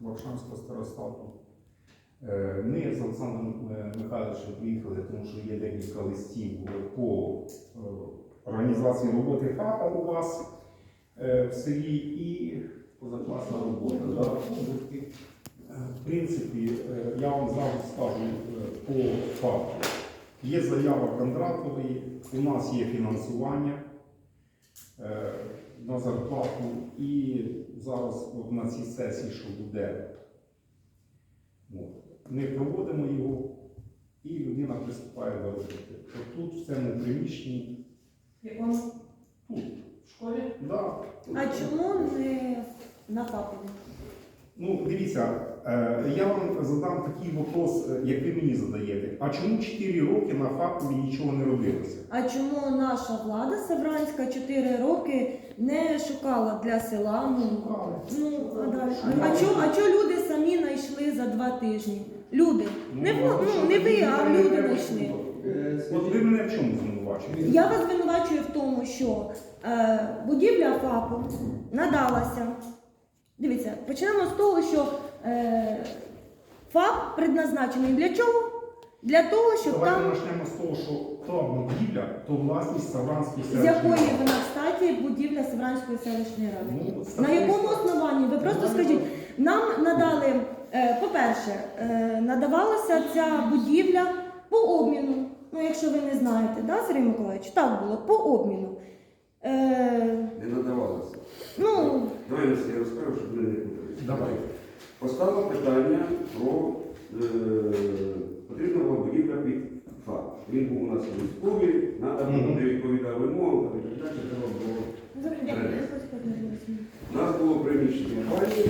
Варшанського старостату. Е, Ми з Олександром е, Михайловичем приїхали, тому що є декілька листів по е, організації роботи ФАПа у вас в селі і позакласна робота. Да? Е, В принципі, я вам зараз скажу по ФАПу. Є заява Кондратової, у нас є фінансування на зарплату, і зараз от на цій сесії, що буде, ми проводимо його, і людина приступає до роботи. От тут, в цьому приміщенні, якому тут, в школі? да, А чому не на фапові? Ну, дивіться, е, я вам задам такий вопрос, е, як ви мені задаєте. А чому 4 роки на фактові нічого не робилося? А чому наша влада Савранська 4 роки не шукала для села? Ну, ну а далі. А, а чо, а чо люди самі знайшли за два тижні? Люди. Не, Ну, ви- ну, не ви, а люди знайшли. От ви мене в чому звинувачуєте? Я вас звинувачую в тому, що е, будівля ФАПу надалася. Дивіться, почнемо з того, що е, ФАП предназначений для чого? Для того, щоб Давайте там, почнемо з того, що та будівля, то власність Савранської з селищної якої ради. вона кстаті будівля Севранської селищної ради. Ну, На якому основанні? Ви просто скажіть, нам надали, е, по-перше, е, надавалася ця будівля по обміну. Ну, якщо ви не знаєте, да, Сергій Миколаївич? Так було, по обміну. Е, Не надавалося. ну, Давай я розкажу, щоб ми не. Давай. Постало питання про е, потрібна була будівля під ФАП. Він був у нас військовий, треба було Мгм. не відповідав вимогам, і так далі, треба було. У нас було приміщення бані,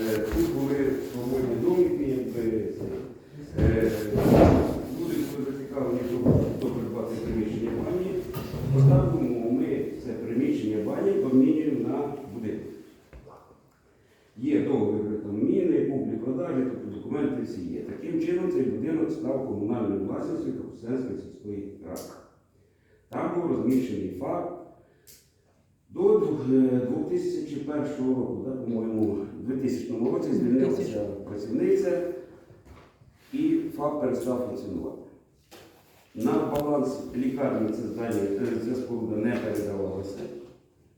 е, тут були свободні домики, якби це. Е, люди були зацікавлені, щоб хто придбати приміщення бані. Поставимо ми це приміщення бані, обмінюємо на будинок. Є договір там міни, куплі продажі, тобто документи всі є. Таким чином цей будинок став комунальною власністю Капустянської сільської ради. Там був розміщений ФАП. До е, 2001 року, так, по-моєму, у 2000 році звільнилася працівниця і ФАП перестав функціонувати. На баланс лікарні це здання, е, ця споруда не передавалося.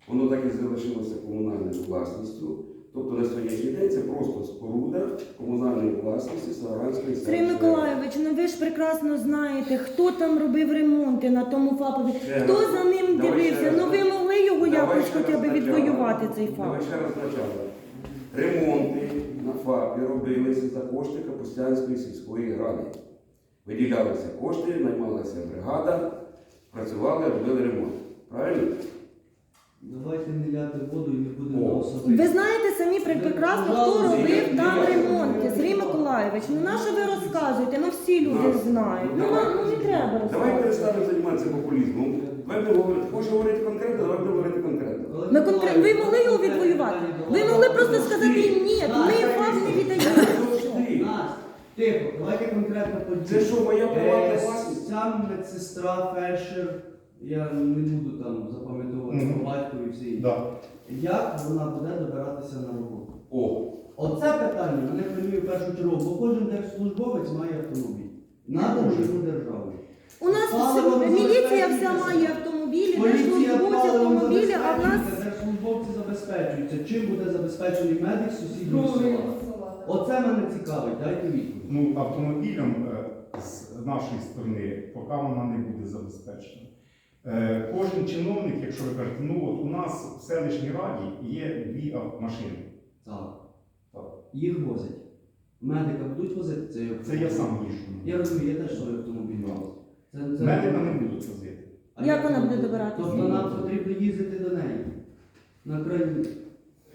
Воно так і залишилося комунальною власністю. Тобто на сьогоднішній день це просто споруда комунальної власності Саранської Сергій Миколаївич, ну ви ж прекрасно знаєте, хто там робив ремонти на тому ФАПові, Ще хто раз. за ним Давай дивився. раз. Ну ви могли його Давай якось ще хоча раз б спочатку. відвоювати цей ФАП. Давай ще раз спочатку. Ремонти на ФАПі робилися за кошти Капустянської сільської ради. Виділялися кошти, наймалася бригада, працювали, робили ремонт. Правильно? Давайте не ляти воду і не будемо особисто. Ви знаєте самі прекрасно, хто робив там ремонти. Сергій Миколаївич, ну на що ви розказуєте? Ну всі люди знають. Ну, на- ну не треба Давай розказувати. перестанемо займатися популізмом. Давай будемо говорити, хочеш говорити конкретно, давай будемо говорити конкретно. Ми конкретно ви могли його відвоювати? Ви могли просто сказати ні, ми ФАП не віддаємо. Тихо, давайте конкретно Це що, моя приватна Е, власність? Сам медсестра, фельдшер, я не буду там запам'ятовувати по батьку і всі. Да. Як вона буде добиратися на роботу? О, Оце питання мене хвилює в першу чергу, бо кожен держслужбовець має автомобіль. Надо вже державу. У нас Паливо міліція вся має автомобілі, Поліція держслужбовці автомобілі, а в нас держслужбовці забезпечуються. Чим буде забезпечений медик сусіднього села? Оце мене цікавить, дайте відповідь. Ну, автомобілем е, з нашої сторони, поки вона не буде забезпечена. Е, Кожен чиновник, якщо ви кажете, ну от у нас в селищній раді є дві ав- машини. Так. Так. Їх возять. Медика будуть возити цей автомобіль? Це я сам їжджу. Я розумію, я теж свій автомобіль мав. Це, це... Медика не будуть возити. А Як вона буде добиратися? Тобто нам потрібно їздити до неї. На крайню.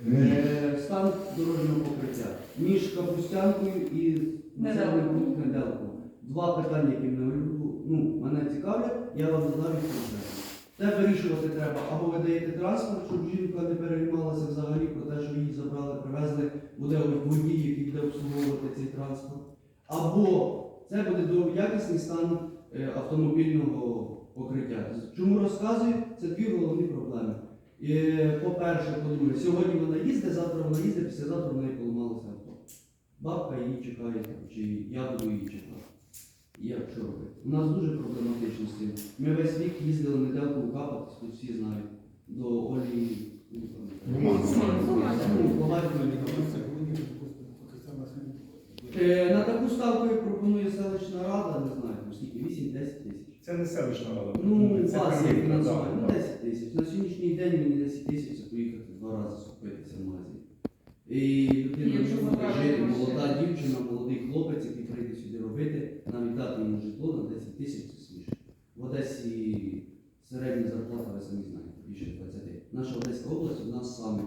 Е, стан дорожнього покриття. Між Капустянкою і населеним пунктом Неделком. Два питання, які мене, ну, мене цікавлять, я вам задав відповідь. Це вирішувати треба. Або ви даєте транспорт, щоб жінка не переймалася взагалі про те, що її забрали, привезли, буде водій, який буде обслуговувати цей транспорт. Або це буде до- якісний стан е, автомобільного покриття. Чому розказую? Це дві головні проблеми. По-перше, по-друге, сьогодні вона їздить, завтра вона їздить, післязавтра в неї поламалося авто. Бабка її чекає, чи я буду її чекати. Як що робити? У нас дуже проблематично з цим. Ми весь рік їздили неделку капатись, тут всі знають, до Олі. Е, На таку ставку як пропонує селищна рада, не знаю, скільки, 8-10 тисяч. Це не селищна рада. Ну, це вас фінансування, ну да. 10 тисяч. На сьогоднішній день мені 10 тисяч це поїхати два рази скупитися в магазин. І людина Якщо може забрати жити, машину. молода дівчина, молодий хлопець, який прийде сюди робити, навіть дати йому житло на 10 тисяч це смішно. В Одесі середня зарплата, ви самі знаєте, більше 20. Наша Одеська область у нас саме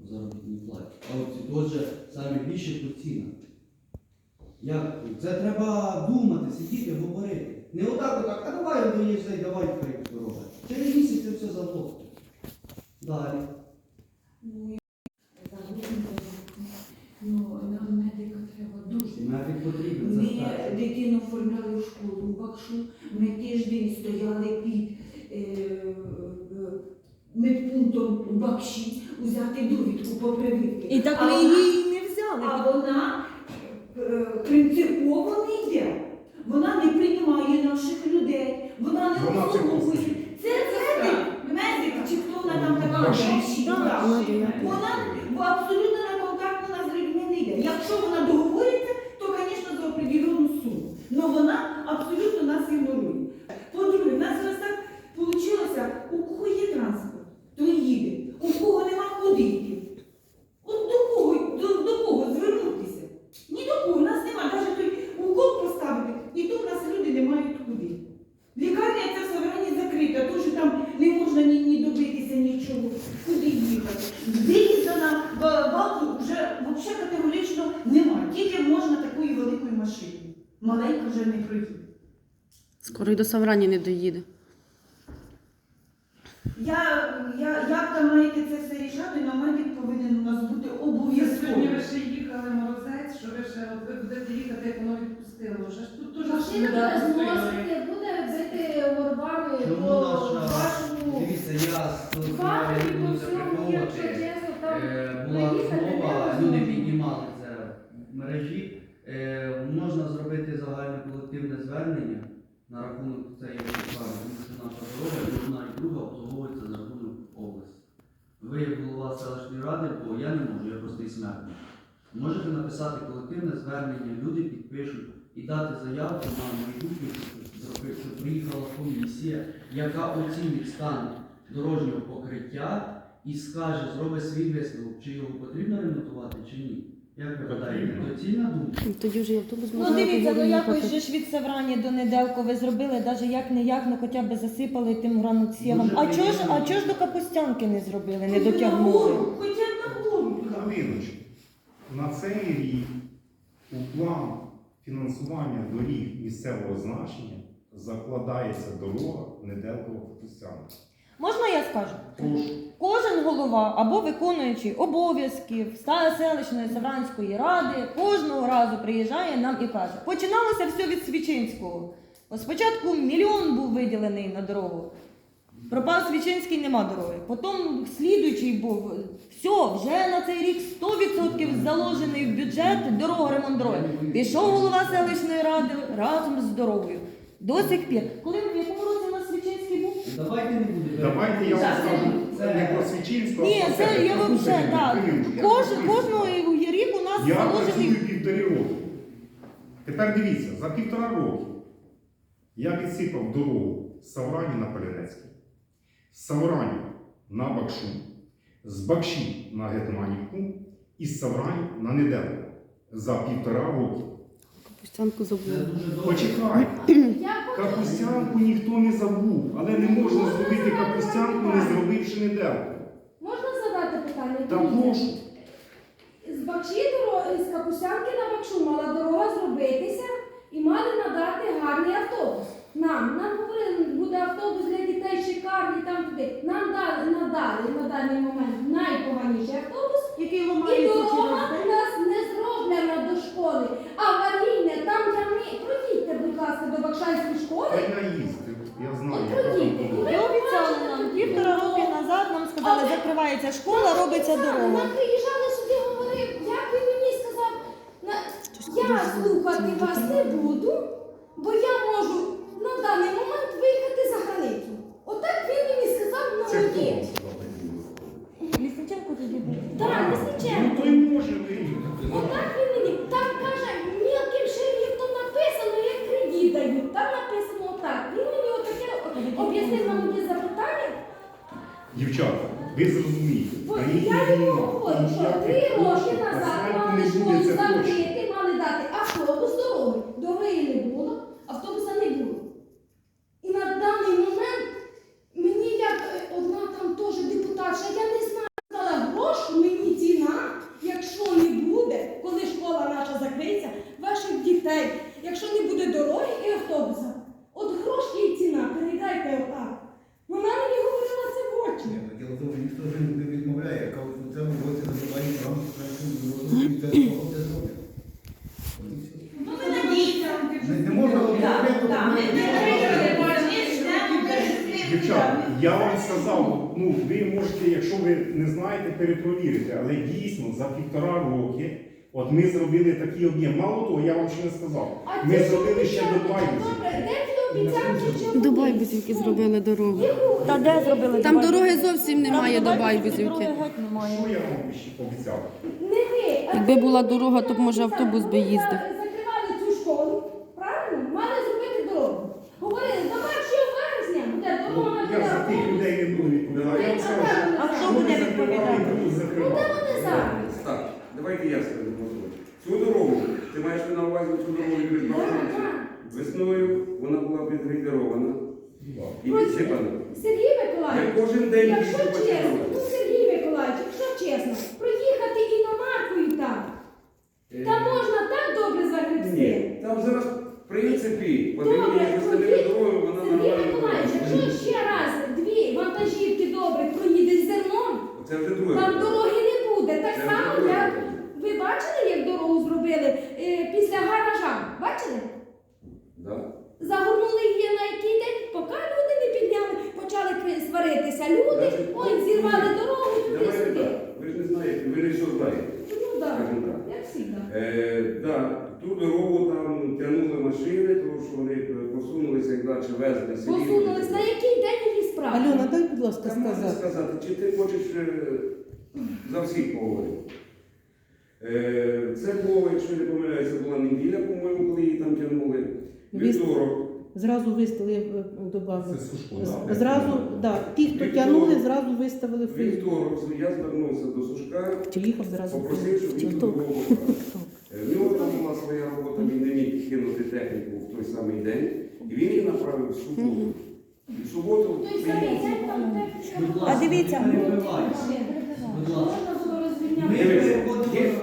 по заробітній платі. А от ці теж самі більше по цінах. Як? Це треба думати, сидіти, говорити. Не отак, отак, а давай доїж цей, давай хай робить. Через місяць це все заблокує. Далі. Ну, нам медика треба дуже. Медик потрібен, це Ми старше. дитину оформляли в школу в Бакшу. Ми тиждень стояли під е, е, медпунктом у Бакші взяти довідку по прививці. І так А ми вона- її і не взяли. А вона е, принципово не йде. Вона не приймає наших людей, вона не Вона це обслуговує. просто. Це медик, медик, чи хто вона там така Баші. Баші, Так, так. вона дає. Вона бо абсолютно на контакт вона з людьми не йде. Якщо вона договориться, то, звісно, за определену суму. Але вона абсолютно нас ігнорує. По-друге, в нас зараз так вийшло, у кого є транспорт, то їде, у кого нема куди йти. От до кого, до, до кого звернутися? Ні до кого, в нас нема. Навіть той укол поставити, і то в нас люди не мають куди. Лікарня ця в Саврані закрита, тому що там не можна ні, ні добитися нічого. Куди їхати? Виїзду на Ба- Балку вже взагалі категорично немає. Тільки можна такою великою машиною. Маленька вже не проїде. До Саврані не доїде. Я, я, як там маєте це все рішати, на медик повинен у нас бути Сьогодні ви ще їхали морозець, що ви ще от ви будете їхати, як воно відпустило. Вже ж тут дуже Машина буде зносити, буде бити горбами Чому по наша... вашому Дивіться, я телефонував, я по всьому, якщо чесно, там Е, Була розмова, неможливо. люди піднімали це в мережі. Е, Можна зробити загальне колективне звернення на рахунок цієї програми, тому що наша дорога і одна і друга обслуговується за рахунок області. Ви, як голова селищної ради, бо я не можу, я простий смертний. Можете написати колективне звернення, люди підпишуть і дати заявку на майбутнє, щоб приїхала комісія, яка оцінить стан дорожнього покриття і скаже, зробить свій висновок, чи його потрібно ремонтувати, чи ні. Як ви гадаєте, доцільна думка? Тоді вже автобус Ну дивіться, ну якось же ж від Саврані до Неделко ви зробили, навіть як не як, ну хоча б засипали тим гранатсєвом. А чого ж, а чого ж до Капустянки не зробили, не дотягнули? Хоча б нагору. Хвилиночку. На цей рік у план фінансування доріг місцевого значення закладається дорога неделкова Капустянка. Можна я скажу? Кожен голова або виконуючий обов'язків селищної Савранської ради кожного разу приїжджає нам і каже: починалося все від Свічинського. Спочатку мільйон був виділений на дорогу. Пропав Свічинський, нема дороги. Потім слідуючий був. Все, вже на цей рік 100% заложений в бюджет дорога ремонт дороги. Пішов голова селищної ради разом з дорогою. До сих пір. Коли в якому році у нас Свічинський був? Давайте не будемо. Давайте я вам скажу це- не про Свічинського, Ні, це я взагалі, так. хвилиночку, я Кож, прописую. кожного рік у нас Я заложений. працюю півтори роки. Тепер дивіться, за півтора роки я підсипав дорогу з Саврані на Полянецький, з Саврані на Бакшу, з Бакші на Гетманівку і з Саврані на Неделку за півтора дуже добре. Почекайте, Я капустянку ніхто не забув, але не можна зробити капустянку, не зробивши Неделку. Можна задати питання? Та прошу. З Бакші дорога, з Капусянки на Бакшу мала дорога зробитися і мали надати гарний автобус. Нам, нам говорили, буде автобус для дітей шикарний, там туди. Нам дали, надали на даний момент найпоганіший автобус, Який і дорога у нас не зроблена до школи. Аварійне, там ми, пройдіть, будь ласка, до Бакшанської школи. Та я їздив, я знаю, І пройдіть. дорога. Ви обіцяли нам півтора роки назад нам сказали, Але школа, робиться дорога. Нам приїжджали сюди, говорив, як він мені сказав, я слухати вас не буду, бо я можу на даний момент виїхати за границю. Отак він мені сказав на Це хто воді. вам сказав таку? Лісниченко тоді був. Так, Ну Лісниченко. то й може виїхати. Отак він мені, там каже, мілким шрифтом написано, як кредит дають. Там написано отак. Він мені отаке об'яснив на мої запитання. Дівчата, ви зрозумієте, Бо країні я йому війна, говорю, що ніяких три роки коштів назад асфальту мали не школу буде, це точно. закрити, мали дати автобус дороги. Дороги не було, автобуса не було. І на даний момент мені як е, одна там теж депутатша, я не знаю, сказала грошу мені ціна, якщо не буде, коли школа наша закриється, ваших дітей, якщо не буде дороги і автобуса. От грош їй ціна, передайте отак. Вона мені говорила це в тому ніхто вже не відмовляє, яка в цьому році називає програму соціальної і це зробить. Ну, ми надіємося. Не, можна не що- Дівчата, я вам сказав, ну ви можете, якщо ви не знаєте, перепровірити, але дійсно за півтора роки, от ми зробили такий об'єм. Мало того, я вам ще не сказав. А Ми зробили ще до Байбузі. До? Байбузівки зробили дорогу. Та де зробили? Там до дороги зовсім немає Там до Байбузівки. Що я вам ще Якби була дорога, то б, може, автобус би їздив. Закривали цю школу, правильно? Мали зробити дорогу. Говорили, до 1 вересня буде дорога. Ну, Я за тих людей не буду відповідати. Я вам скажу, А хто що буде відповідати? Ну де вони зараз? Так, давайте я скажу. Цю дорогу, ти маєш на увазі цю дорогу від. Весною підгрейдерована і підсипана. Сергій Миколаївич, кожен день якщо чесно, ну. Сергій Миколаївич, якщо чесно, проїхати іномаркою там, Е, там можна так добре загребсти. Ні, там зараз в принципі, подивіться, тоді, дорогами вона Сергій. Миколаївич, якщо ще раз дві вантажівки добре проїдуть зерном, Це вже друге. там дороги не буде. Так Це само, вже як друге. ви бачили, як дорогу зробили е, після гаража? Бачили? Да. Загорнули її на який день, поки люди не підняли, почали сваритися. Люди, ой, зірвали дорогу Давайте туди-сюди. так. Ви ж не знаєте, ви не все знаєте. Ну так, як завжди. Е, ту дорогу там тягнули машини, тому що вони посунулися, як далі везли селі. Посунулись, на який день її справи? Альона, дай, будь ласка, Та можна сказати. сказати, чи ти хочеш е, за всіх поговорити? Е, Це було, якщо не помиляюся, була неділя, по-моєму, коли її там тягнули. Вівторок. Зразу виставили е, добавили. Це Сушко, да? Зразу, да, ті, хто Вівторок. тягнули, зразу виставили в Фейсбук. Вівторок я звернувся до Сушка, Приїхав зразу. попросив, щоб він дорогу поправив. Е, В нього там була своя робота, він не міг кинути техніку в той самий день, і він її направив в суботу. І в суботу Той самий приїхав. день там техніка Будь дивіться. Будь ласка. Ми переходимо.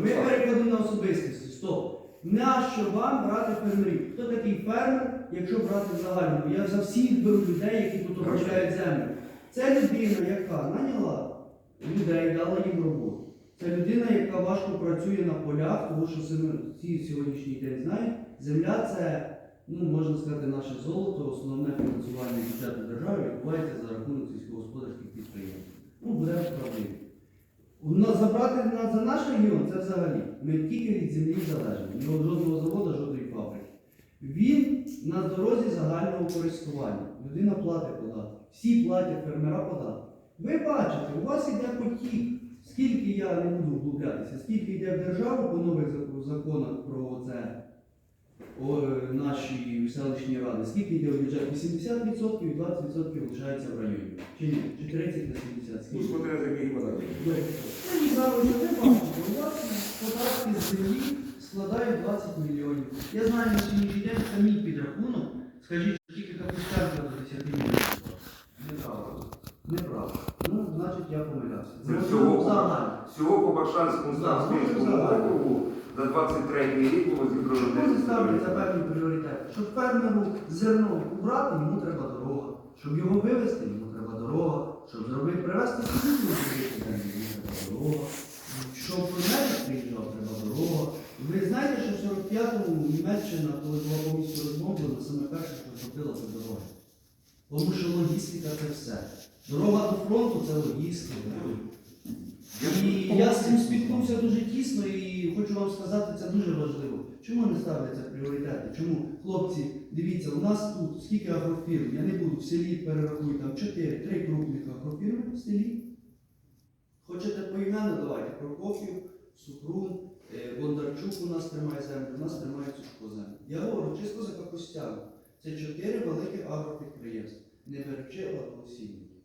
Ми переходимо на особистості. Стоп. Нащо вам брати фермерів? Хто такий фермер, якщо брати загально? Я за всіх беру людей, які тут обробляють землю. Це людина, яка наняла людей, дала їм роботу. Це людина, яка важко працює на полях, тому що всі сьогоднішній день знають, земля це, ну можна сказати, наше золото, основне фінансування бюджету держави відбувається за рахунок сільськогосподарських підприємств. Ну, будемо правдиві. У нас забрати на, за наш регіон це взагалі. Ми тільки від землі залежимо. Ні жодного заводу, жодної фабрики. Він на дорозі загального користування. Людина платить податки. Всі платять фермера податки. Ви бачите, у вас іде потік. Скільки я не буду вглублятися, скільки йде в державу по нових законах про це о, е, наші селищні ради, скільки йде в бюджет? 80% і 20% лишається в районі. Чи ні? Чи 30 на 70? Ну, Скільки? смотря за який податок. Ну, зараз вже не бачите. У вас податки з землі складають 20 мільйонів. Я знаю на сьогоднішній день це мій підрахунок. Скажіть, що тільки капустянка до 10 мільйонів. Неправда. Неправда. Ну, значить я помилявся. Це Ну, всього, всього по Башанському округу 23 рік було зібрано Вони 10 ставляться певні пріоритети. Щоб фермеру зерно убрати, йому треба дорога. Щоб його вивезти, йому треба дорога. Щоб зробити привезти сюди, йому треба дорога. Щоб медик приїжджав, треба дорога. Ви знаєте, що в 45-му Німеччина, коли була повністю розмовлена, саме перше, що зробила, це дороги. Тому що логістика це все. Дорога до фронту це логістика. І я з цим спіткнувся дуже тісно і хочу вам сказати, це дуже важливо. Чому не ставляться пріоритети? Чому, хлопці, дивіться, у нас тут скільки агрофірм, я не буду в селі перерахую, там 4, 3 крупних агрофірми в селі. Хочете поіменно, давайте, Прокофів, Супрун, е, Бондарчук у нас тримає землю, у нас тримає Сушко землю. Я говорю чисто за Капустяну. Це чотири великі агропідприємства, не беручи одноосібників.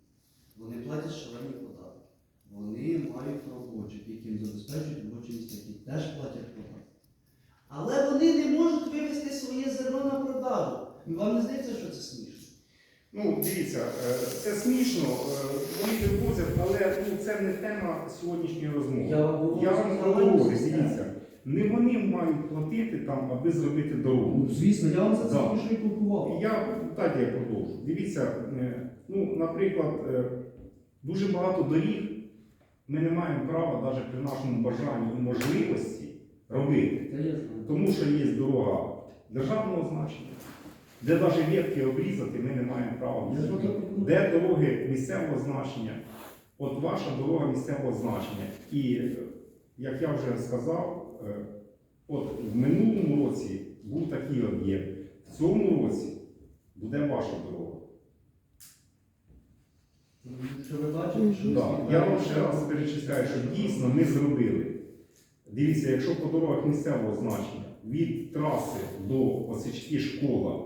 Вони платять шалені податки. Вони мають робочих, яким забезпечують робочі місця, які теж платять податки. Але вони не можуть вивезти своє зерно на продажу. Вам не здається, що це смішно? Ну, дивіться, е, це смішно, е, вони вивозять, але ну, це не тема сьогоднішньої розмови. Я Я вам говорю, дивіться, не вони мають платити там, аби зробити дорогу. Ну, звісно, я вам за це Да. дуже і купував. Я так я продовжу. Дивіться, е, ну, наприклад, дуже багато доріг ми не маємо права навіть при нашому бажанні і можливості робити. Тому що є дорога державного значення, де навіть ветки обрізати ми не маємо права. Де дороги місцевого значення, от ваша дорога місцевого значення. І е, як я вже сказав, е, от в минулому році був такий об'єкт, в цьому році буде ваша дорога. Що ви бачите, що Да. Я вам ще раз перечисляю, що дійсно ми зробили. Дивіться, якщо по дорогах місцевого значення від траси до осічки школа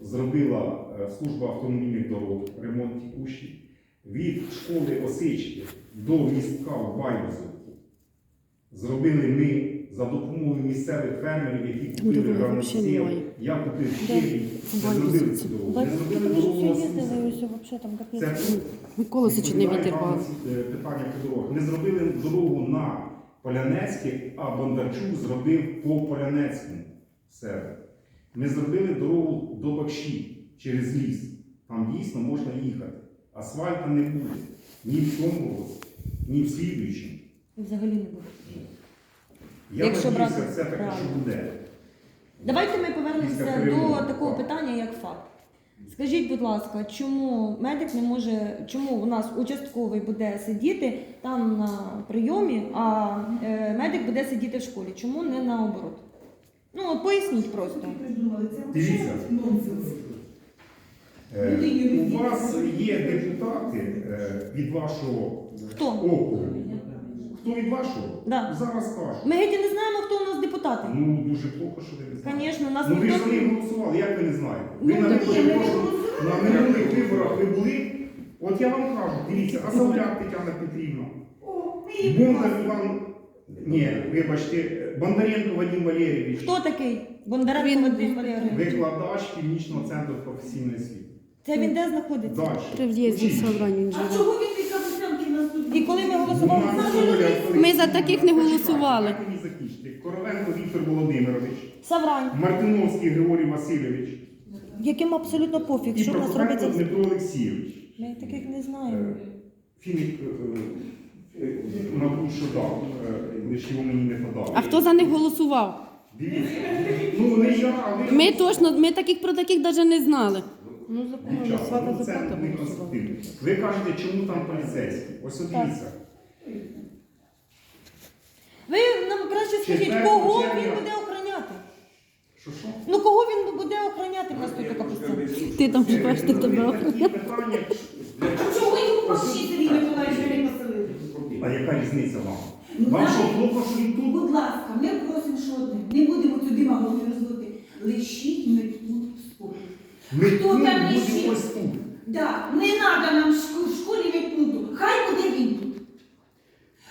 зробила е, служба автомобільних дорог, ремонт текущий, від школи Осички до містка в Байбузу зробили ми за допомогою місцевих фермерів, які купили немає. Я купив щирі, В ми Байбузі зробили цю дорогу. Ми Бачите, зробили дорогу на Це. Не Питання по дорогах. Ми зробили дорогу на Полянецьке, а Бондарчук зробив по Полянецькому себе. Ми зробили дорогу до Бакші через ліс. Там дійсно можна їхати. Асфальта не буде ні в цьому році, ні в слідуючому. Взагалі не буде. Я надіюся, все таки, що буде. Давайте ми повернемося до такого питання, як факт. Скажіть, будь ласка, чому медик не може, чому у нас участковий буде сидіти там на прийомі, а е, медик буде сидіти в школі? Чому не наоборот? Ну, от поясніть просто. Дивіться. Е, У вас є депутати е, від вашого Хто? округу. Хто від вашого? Да. Зараз кажу. Ми геть і не знаємо, хто у нас депутати. Ну, дуже плохо, що ви не знаєте. Звісно, нас Ну ви ж ніхто. за них голосували, як ви не знаєте? Ви Ну, на ні, ми не прошу- на минулих виборах ви були. От я вам кажу, дивіться, Азовляк Тетяна Петрівна, О, ми її Бондар Іван, ні, вибачте, Бондаренко Вадим Валерійович, Хто такий? Бондаренко Він- Вадим Валерійович. викладач Північного центру професійної освіти. Це він де знаходиться? Далі. При в'їзді в він А чого він від капустянки нас тут? І коли ми голосували Ну, за. Ми за таких не голосували. Коровенко Віктор Володимирович, Саврань, Мартиновський Григорій Васильович яким абсолютно пофіг, і що в нас робиться. Дмитро Олексійович. Ми таких не знаємо. Філіп, е, е, що дав, е, лише його мені не подав. А хто за них голосував? Дивіться. Ну, не я, а ви. Ми точно, ми таких про таких навіть не знали. Ну, Дівчата, ну, це не конструктивно. Ви кажете, чому там поліцейські? Ось от Так. дивіться. Ви нам краще скажіть, Четвертого кого червня. він буде охороняти? Що що? Ну кого він буде охороняти в нас тут? Ти там живеш, ти Е, тебе. Такі питання. А чого його пащі Сергій Миколаївич не? А яка різниця вам? Ну, Вам що, плохо, що він тут? Будь ласка, ми просимо що одне. Не будемо цю ми тут спокій. Ми Хто тут там будемо ось тут. Да, не треба нам в шко- в школі медпункту. Хай буде він тут.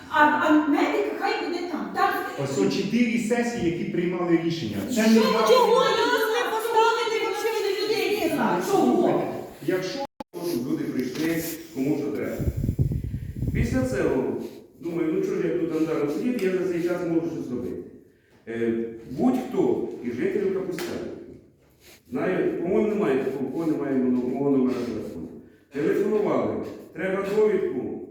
А, а медик хай буде там. там Ось о чотири сесії, які приймали рішення. Це не Що, наш- чого нас не поставити взагалі до людей? не. Чого? Якщо щоб люди прийшли, кому що треба. Після цього, думаю, ну що ж я тут андаром сидів, я за цей час можу щось зробити. Е, будь-хто із жителів Капустяни, знає, по-моєму, немає такого, кого немає мого номера телефону. Телефонували, треба довідку,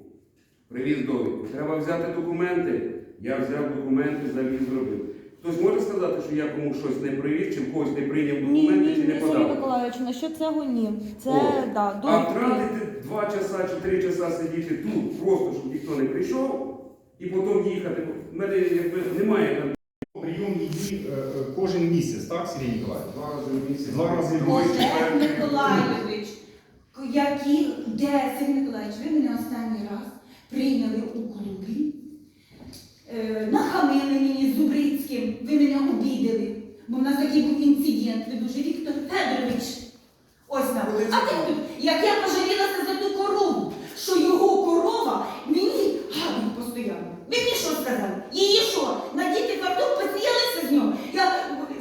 привіз довідку, треба взяти документи. Я взяв документи, завіз зробив. Хтось може сказати, що я комусь щось не привіз, чи в когось не прийняв документи, ні, чи не ні, Сергій подав. Миколайович, на що цього ні. Це О, да, А довідки. втратити два часа чи три часа сидіти тут, просто щоб ніхто не прийшов, і потім їхати. У мене якби немає там Прийом її е, е, кожен місяць, так, Сергій Ніколаєвич? два рази в місяць. Два рази в Олег четвертий. Миколайович, які, де Сергій Миколайович, ви мене останній раз прийняли у клубі, е, нахамили мені з Зубрицьким, ви мене обідали, бо в нас такий був інцидент, ви дуже Віктор Федорович. Ось нам. А ти як я пожалілася за ту корову, що його корова мені. Ви мені що сказали? Її що? Надіти фартух, посміялися з нього? Я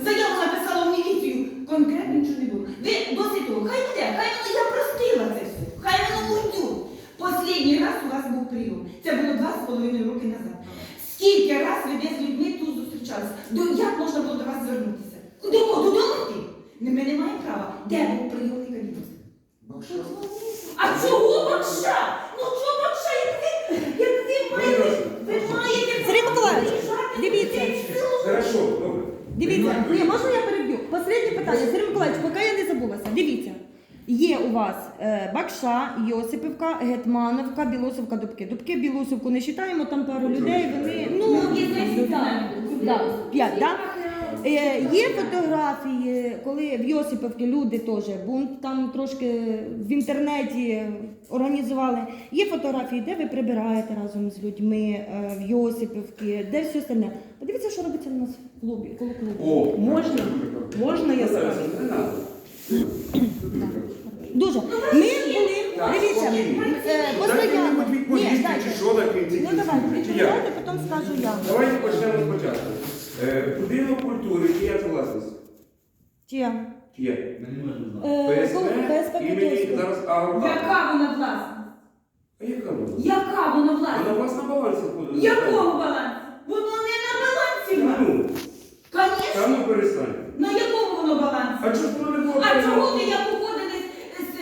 заяву написала в міліцію. Конкретно нічого не було. Ви досить того, хай буде, хай воно я простила це все. Хай воно уйду. Послідній раз у вас був прийом. Це було два з половиною роки назад. Скільки раз ви десь з людьми тут зустрічалися? До як можна було до вас звернутися? До кого? Додому йти? Ми не маємо права. Де був прийомний кабінет? А чого бакша? Ну чого бакша? Як ви, як ви маєте, ви маєте Сергій Миколаївич, приїжджати дивіться. в це село? Хорошо, добре. Дивіться, ні, можна я переб'ю? Последнє питання. Сергій Миколаївич, поки я не забулася. Дивіться. Є у вас е, Бакша, Йосипівка, Гетмановка, Білосовка, Дубки. Дубки, Білосовку не вважаємо, там пару людей, вони, ну, Ну, є да, п'ять, да? Е, є фотографії, коли в Йосипівці люди теж бунт там трошки в інтернеті організували. Є фотографії, де ви прибираєте разом з людьми е, в Йосипівці, де все остальне. Подивіться, що робиться у нас в клубі, коло клубу. О, Можна? Можна я скажу? Не. Дуже. Ми були, дивіться, е, Дайте мені Ні, відповісти, дайте. чи що таке ці Ну давайте, чи як? відповідайте, потім скажу я. Давайте почнемо спочатку. Е, Будинок культури, чия це власність? Чия? Чия? Мені можна знати. Е, ПСП, кол- ПСП імені зараз Агрофак. Яка вона власна? А яка вона? Яка вона власна? Вона у вас на балансі ходить. Якого балансі? Воно не на балансі Та нас. ну, та ну перестань. На якому воно балансі? А чого воно не було? А чого ви як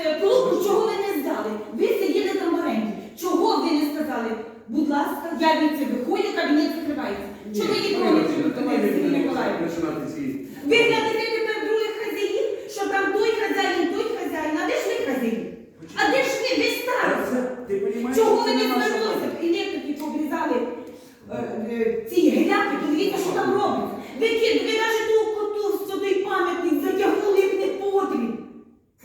з клубу, чого ви не здали? Ви сиділи там в оренді. Чого ви не сказали? Будь ласка, я від це виходжу, кабінет закривається. Чого ви нікого не приготували, Сергій Миколаївич? Ви глядите тепер других хазяїв, що там той хазяїн, той хазяїн. А де ж ви хазяїн? А де ж ви? Ви Та старі? це, ти розумієш, Чого ви не звернулися? Електрики пообрізали е, е, ці грядки, подивіться, що там робиться. Ви, ви навіть того коту з той пам'ятник затягнули як не потріб.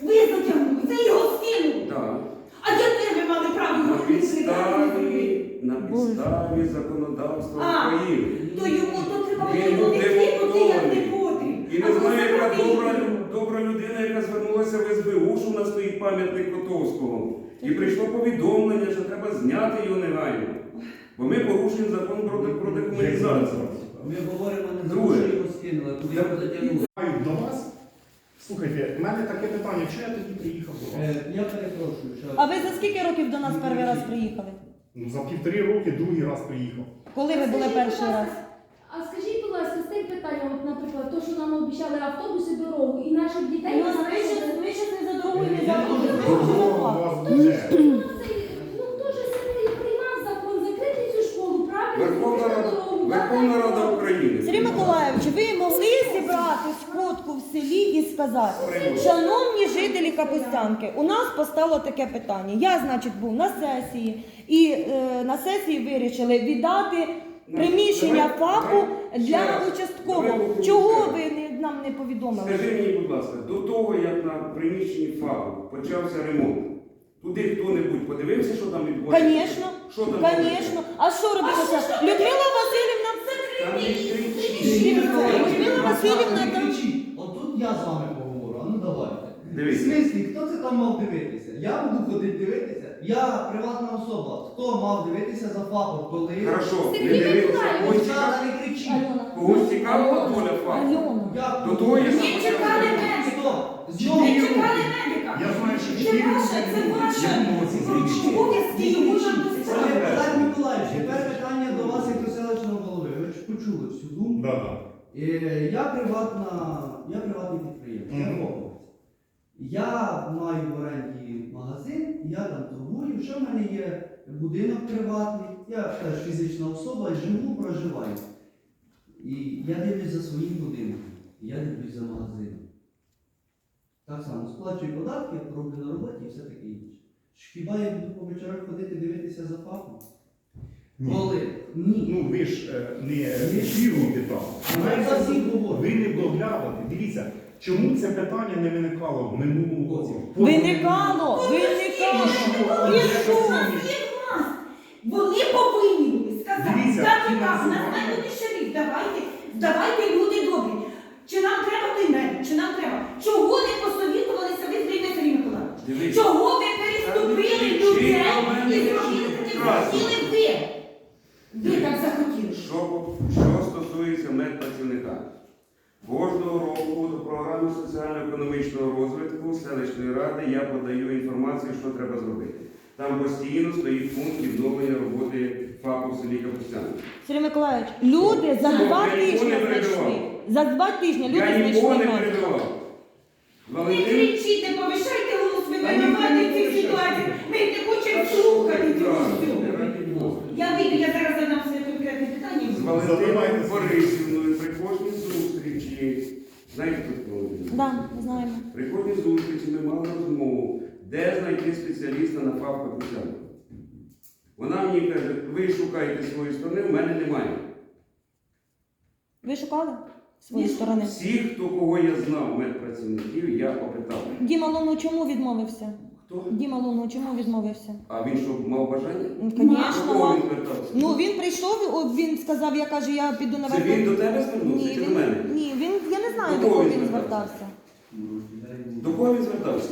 Ви затягнули, ви його скинули. Так. А яке ви мали право На його підставі, законодавства А. України. То йому то треба було як не демонтований. І не знаю, яка добра, добра людина, яка звернулася в СБУ, що у нас стоїть пам'ятник Котовського. І прийшло повідомлення, що треба зняти його негайно. Бо ми порушуємо закон про, про декомунізацію. Ми говоримо не Друге. Мають до вас. Слухайте, в мене таке питання, чого я тоді приїхав до вас? Е, Я перепрошую, що А ви за скільки років до нас перший раз приїхали? Ну, за півтори роки другий раз приїхав. Коли ви були Скажіть, перший будь раз? ласка, А скажіть, будь ласка, з тих питань, от, наприклад, то, що нам обіцяли автобуси дорогу і наших дітей. Ви ще ви ще не за дорогою не за Дорога у вас буде. Ну, це- Ну хто ж сьогодні приймав закон закрити цю школу, правильно? Верховна Закрити Рада, дорогу, Верховна дати Рада дорогу. України. Сергій Миколаївич, ви могли зібрати сходку в селі і сказати, шановні жителі Капустянки, у нас постало таке питання. Я, значить, був на сесії, і е, на сесії вирішили віддати приміщення ФАПу для участкового. Чого ви не, нам не повідомили? Скажи мені, будь ласка, до того, як на приміщенні ФАПу почався ремонт, туди хто-небудь подивився, що там відбувається? Звісно, Що там звісно. А що робилося? Людмила Васильівна Там не Людмила. Васильівна там. кричіть. От тут я з вами поговорю, а ну давайте. В Дивіться. смислі, хто це там мав дивитися? Я буду ходити дивитися. Я приватна особа. Хто мав дивитися за ФАПом, коли Хорошо, не Сергій дивився. Миколаївич, Когось Дівчата, не кричіть. Когось цікавила доля. Я До того, як Ні, чекали. Стоп! Знову чекали медика. Я знаю, що Це чотири ваше, це ваше. я думав, це. Обов'язки його Миколаївич, тепер питання до вас як до селищного голови. Ви ж почули всю думку. Да, да. Е, Я приватна, я приватний підприємець, я Мгм. Я маю в оренді магазин, я там торгую, ще в мене є будинок приватний, я теж фізична особа, живу, проживаю. І я дивлюсь за своїм будинком, я дивлюсь за магазином. Так само сплачую податки, роблю на роботі і все таке інше. Хіба я буду по вечорах ходити дивитися за фактом? Ні. Коли? Ні. Ну ви ж е, не віруєте там. Знаєте. Ви не доглядати. Дивіться, чому це питання не виникало в минулому році? Виникало, виникало. Вони повинні були сказати, Дивіться, так і так, фінансування. шериф, давайте, давайте люди добрі. Чи нам треба той мер, чи нам треба? Чого не посовітувалися ви з Миколаївич? Чого ви переступили до мене і зробили щось таке прекрасне? захотіли ви? Ви так захотіли. Що, що стосується медпрацівника, кожного року до програми соціально-економічного розвитку селищної ради я подаю інформацію, що треба зробити. Там постійно стоїть пункт відновлення роботи ФАПу в селі Капустяни. Сергій Миколаївич, люди за два я нікого тижні не знайшли. За два тижні люди Я нікого знайшли не метод. перебивав. Не Валентин, кричіть, не повишайте голос, ви Та не винуваті в цій повишає. ситуації. Ми не хочемо слухати. Бога. Я вийду, я зараз задам своє конкретне питання. з Валентиною Борисівною при кожній зустрічі. Знаєте? Да, знаємо. При кожній зустрічі ми мали розмову, де знайти спеціаліста на ФАП Капустяни. Вона мені каже, ви шукаєте свої сторони, в мене немає. Ви шукали свої сторони? Всіх, хто кого я знав, медпрацівників, я опитав. Діма Луну чому відмовився? Хто? Діма Луну чому відмовився? А він що, мав бажання? Ну, До Звісно, кого мав. він звертався? Ну він прийшов, о, він сказав, я кажу, я піду на Це він до тебе звернувся Ні, чи до мене? він, ні, він я не знаю, До до кого кого він він звертався? До кого він звертався?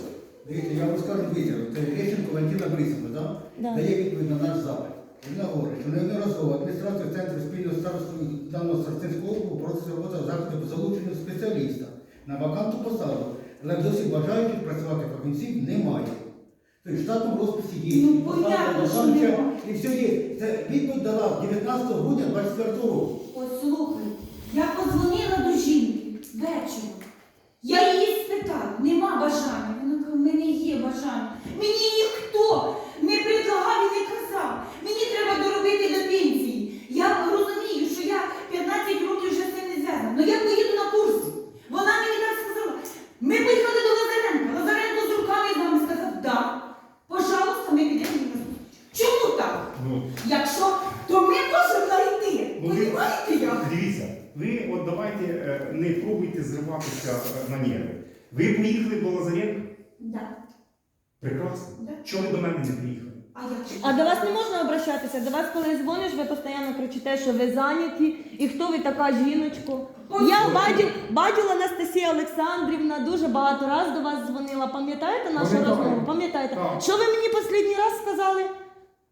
Дивіться, я вам скажу, дивіться, от Лещенко Валентина Борисовна, да? Да. дає відповідь на наш запит. Вона говорить, що неодноразово адміністрація центру спільного старосту даного Старостинського округу просить роботи заходи по залученню спеціаліста на вакантну посаду, але досі бажаючих працювати фахівців немає. В штатному розписі є. Ну, понятно, що виконавча, нема. І все є. Це відповідь дала 19 грудня 24 року. Ось слухай, я подзвонила до жінки вечором. Я її спитала, нема бажання. Вона каже, в мене є бажання. Мені ніхто не предлагав і не казав. Мені треба доробити до пенсії. Я розумію, що я 15 років вже з цим не зв'язана. Ну я поїду на курси. Вона мені так сказала. Ми поїхали до Лазаренка. Лазаренко з руками з нами сказав, да, пожалуйста, ми підемо на зустріч. Чому так? Ну, Якщо, то ми можемо знайти. Ну, ви- Понімаєте як? Дивіться, ви от давайте е, не пробуйте зриватися е, на нерви. Ви поїхали до Лазаренка? Да. Прекрасно. Да. Чому ви до мене не приїхали? А як? А до вас не можна обращатися? До вас, коли дзвониш, ви постійно кричите, що ви зайняті, і хто ви така жіночко. Я бачу, бачила Анастасія Олександрівна дуже багато разів до вас дзвонила. Пам'ятаєте нашу Пам'ятаю. розмову? Пам'ятаєте? Так. Що ви мені останній раз сказали?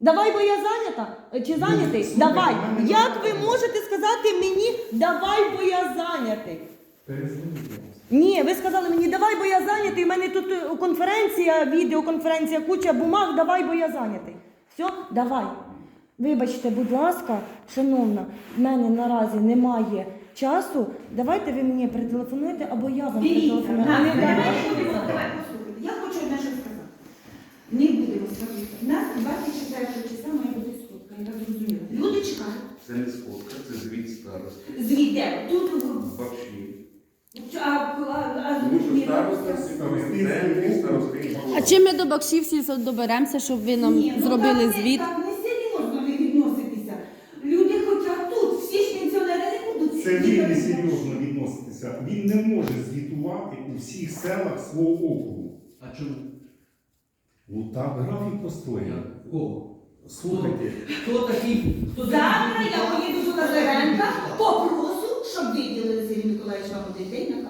Давай, бо я зайнята. Чи зайнятий? слухайте, Давай. в мене Як ви можете сказати мені, давай, бо я зайнятий? Перезвоніть. Ні, ви сказали мені, давай, бо я зайнятий. У мене тут е, конференція, відеоконференція, куча бумаг, давай, бо я зайнятий. Все, давай. Вибачте, будь ласка, шановна, в мене наразі немає часу. Давайте ви мені перетелефонуєте, або я вам Дивіться, перетелефоную. нас, А давай, давай. будемо, давай, послухайте. Я хочу одне що сказати. Не будемо сказати. У нас 24 числа має бути сходка, я так зрозуміла. Люди чекають. Це не сходка, це звіт старости. Звідти. Тут в- Бакші. А. А чи ми до бакшів всі доберемося, щоб ви нам Ні, ну зробили так не- звіт? Так не серйозно ви відноситеся. Люди хочуть тут, всі ж пенсіонери не будуть. Це ви не серйозно відноситеся. Він не може звітувати у всіх селах свого округу. А чому? Ну так графік построєний. Я- Кого? Слухайте, Хто такий? Хто Завтра я поїду до Лазаренка, попрошу, щоб виділили Сергій Миколаївич вам один.